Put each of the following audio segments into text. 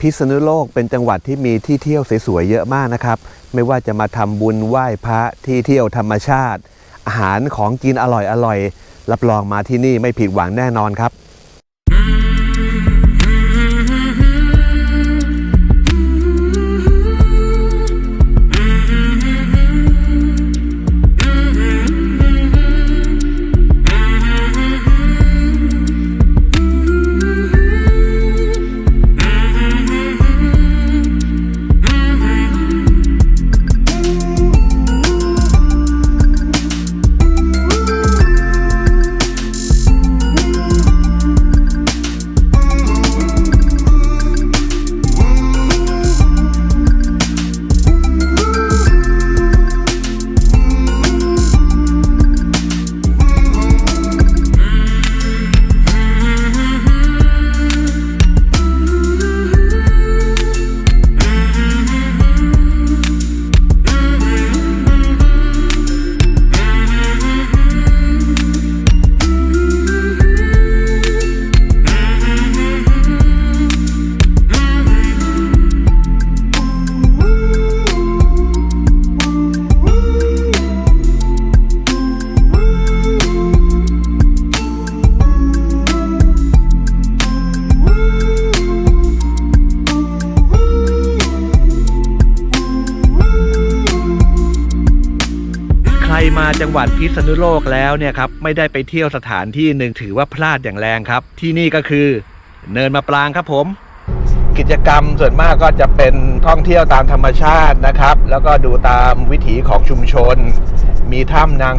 พิษณุโลกเป็นจังหวัดที่มีที่เที่ยวสวยๆเยอะมากนะครับ ไม่ว่าจะมาทำบุญไหว้พระที่เที่ยวธรรมชาติ อาหารของกินอร่อยๆรับรองมาที่นี่ไม่ผิดหวังแน่นอนครับ มาจังหวัดพิษณุโลกแล้วเนี่ยครับไม่ได้ไปเที่ยวสถานที่หนึ่งถือว่าพลาดอย่างแรงครับ ที่นี่ก็คือเนินมาปรางครับผม กิจกรรมส่วนมากก็จะเป็นท่องเที่ยวตามธรรมชาตินะครับ แล้วก็ดูตามวิถีของชุมชน มีถ้ำนาง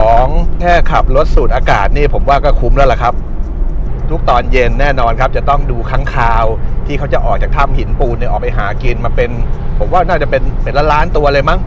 12 แค่ขับรถสูดอากาศนี่ผมว่าก็คุ้มแล้วล่ะครับ ทุกตอนเย็นแน่นอนครับ จะต้องดูค้างคาวที่เขาจะออกจากถ้ำหินปูนเนี่ยออกไปหากินมาเป็น ผมว่าน่าจะเป็นเป็นล้านๆตัวเลยมั้ง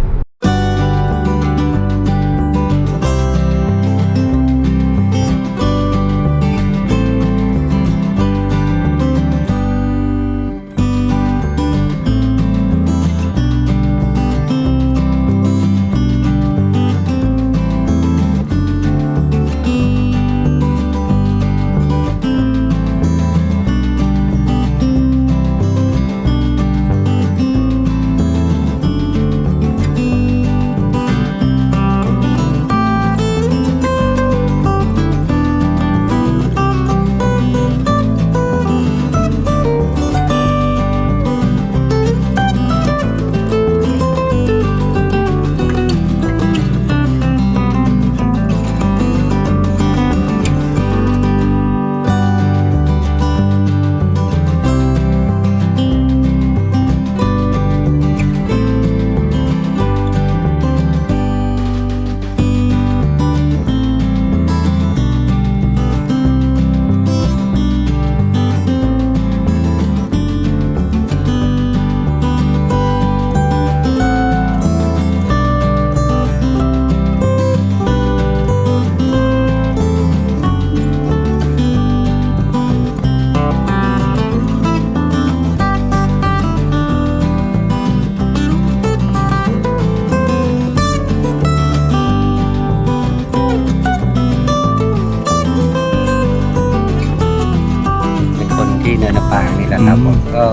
นปางนี่แหละครับอืมผมก็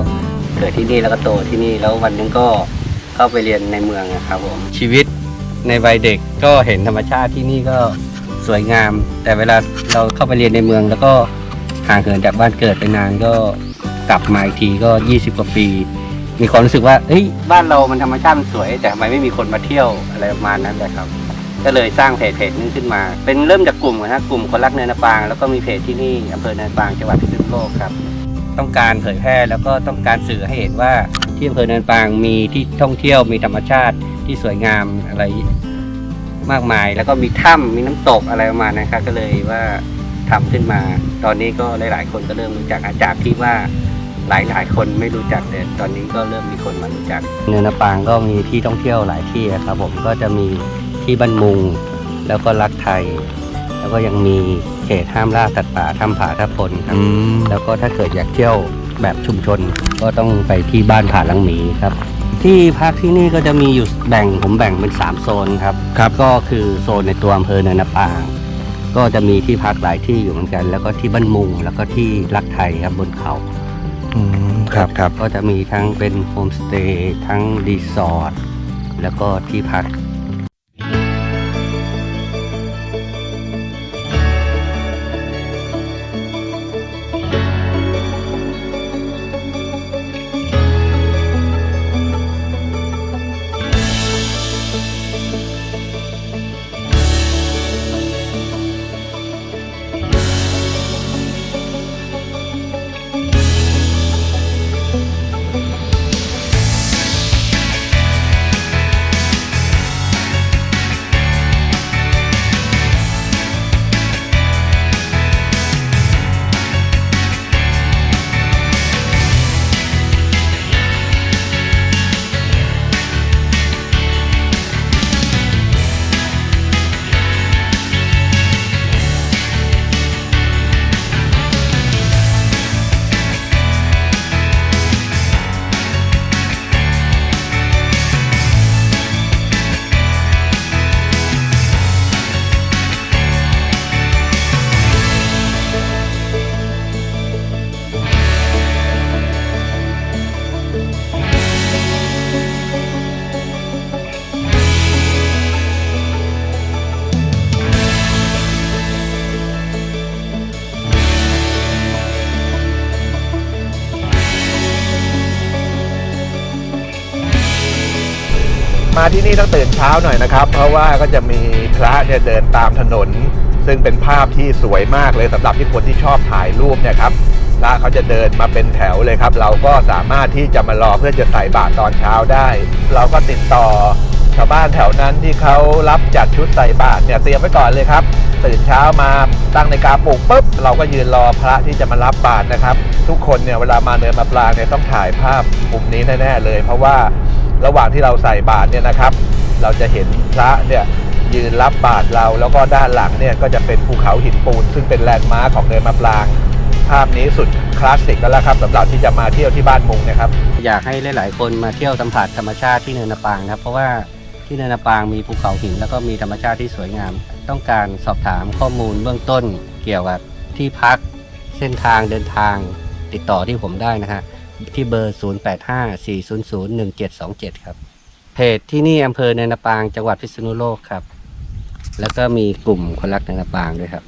เกิดที่นี่แล้วก็โตที่นี่แล้ววันหนึงก็เข้าไปเรียนในเมืองนะครับผมชีวิตในวัยเด็กก็เห็นธรรมชาติที่นี่ก็สวยงาม แต่เวลาเราเข้าไปเรียนในเมือง แล้วก็ห่างเหินจากบ้านเกิดไปนานก็กลับมาอีกทีก็ 20กว่าปี มีความรู้สึกว่าเฮ้ยบ้านเรามันธรรมชาติมันสวย แต่ทำไมไม่มีคนมาเที่ยวอะไรประมาณนั้นเลยครับ ก็เลยสร้างเพจเพจนึงขึ้นมา เป็นเริ่มจากกลุ่มนะฮะกลุ่มคนรักเนินนปางแล้วก็มีเพจที่นี่อำเภอเนินปางจังหวัดพิษณุโลกครับ ต้องการเผยแพร่แล้วก็ต้องการสื่อให้เห็นว่าที่อำเภอเนินปางมีที่ท่องเที่ยวมีธรรมชาติที่สวยงามอะไรมากมาย แล้วก็มีถ้ำมีน้ำตกอะไรประมาณนั้นครับก็เลยว่าทำขึ้นมา ตอนนี้ก็หลาย ๆ คนก็เริ่มรู้จักอาจากที่ว่าหลายๆคนไม่รู้จักแต่ตอนนี้ก็เริ่มมีคนมารู้จัก เนินปางก็มีที่ท่องเที่ยวหลายที่ครับผมก็จะมีที่บ้านมุง แล้วก็รักไทย แล้วก็ยังมีเขตห้ามล่าสัตว์ป่าถ้ำผาทับพลครับ แล้วก็ถ้าเกิดอยากเที่ยวแบบชุมชน ก็ต้องไปที่บ้านผาลังหมีครับ ที่พักที่นี่ก็จะมีอยู่แบ่งผมแบ่งเป็น 3 โซนครับครับก็คือโซนในตัวอำเภอเนินนปาง ก็จะมีที่พักหลายที่อยู่เหมือนกัน แล้วก็ที่บ้านมุง แล้วก็ที่รักไทยครับบนเขาอืมครับครับก็จะมีทั้งเป็นโฮมสเตย์ทั้งรีสอร์ทแล้วก็ที่พัก ที่นี่ต้องตื่นเช้าหน่อยนะครับ เพราะว่าก็จะมีพระเนี่ยเดินตามถนน ซึ่งเป็นภาพที่สวยมากเลยสำหรับที่คนที่ชอบถ่ายรูปเนี่ยครับพระเขาจะเดินมาเป็นแถวเลยครับ เราก็สามารถที่จะมารอเพื่อจะใส่บาตรตอนเช้าได้ เราก็ติดต่อชาวบ้านแถวนั้นที่เขารับจัดชุดใส่บาตรเนี่ยเตรียมไว้ก่อนเลยครับ ตื่นเช้ามาตั้งในกาปลุกปุ๊บเราก็ยืนรอพระที่จะมารับบาตรนะครับ ทุกคนเนี่ยเวลามาเนินมาปลางเนี่ยต้องถ่ายภาพมุมนี้แน่ๆเลย เพราะว่า ระหว่างที่เราใส่บาตรเนี่ยนะครับ เราจะเห็นพระเนี่ยยืนรับบาตรเราแล้วก็ด้านหลังเนี่ยก็จะเป็นภูเขาหินปูน ซึ่งเป็นแลนด์มาร์คของเนินมะปราง ภาพนี้สุดคลาสสิกแล้วล่ะครับสำหรับที่จะมาเที่ยวที่บ้านมุงนะครับ อยากให้หลายๆ คนมาเที่ยวสัมผัสธรรมชาติที่เนินนาปางนะครับ เพราะว่าที่เนินนาปางมีภูเขาหินแล้วก็มีธรรมชาติที่สวยงาม ต้องการสอบถามข้อมูลเบื้องต้น เกี่ยวกับที่พักเส้นทางเดินทางติดต่อที่ผมได้นะฮะ ที่เบอร์ 0854001727 ครับ เพจที่นี่อำเภอเนินาปางจังหวัดพิษณุโลกครับ แล้วก็มีกลุ่มคนรักเนินนาปางด้วยครับ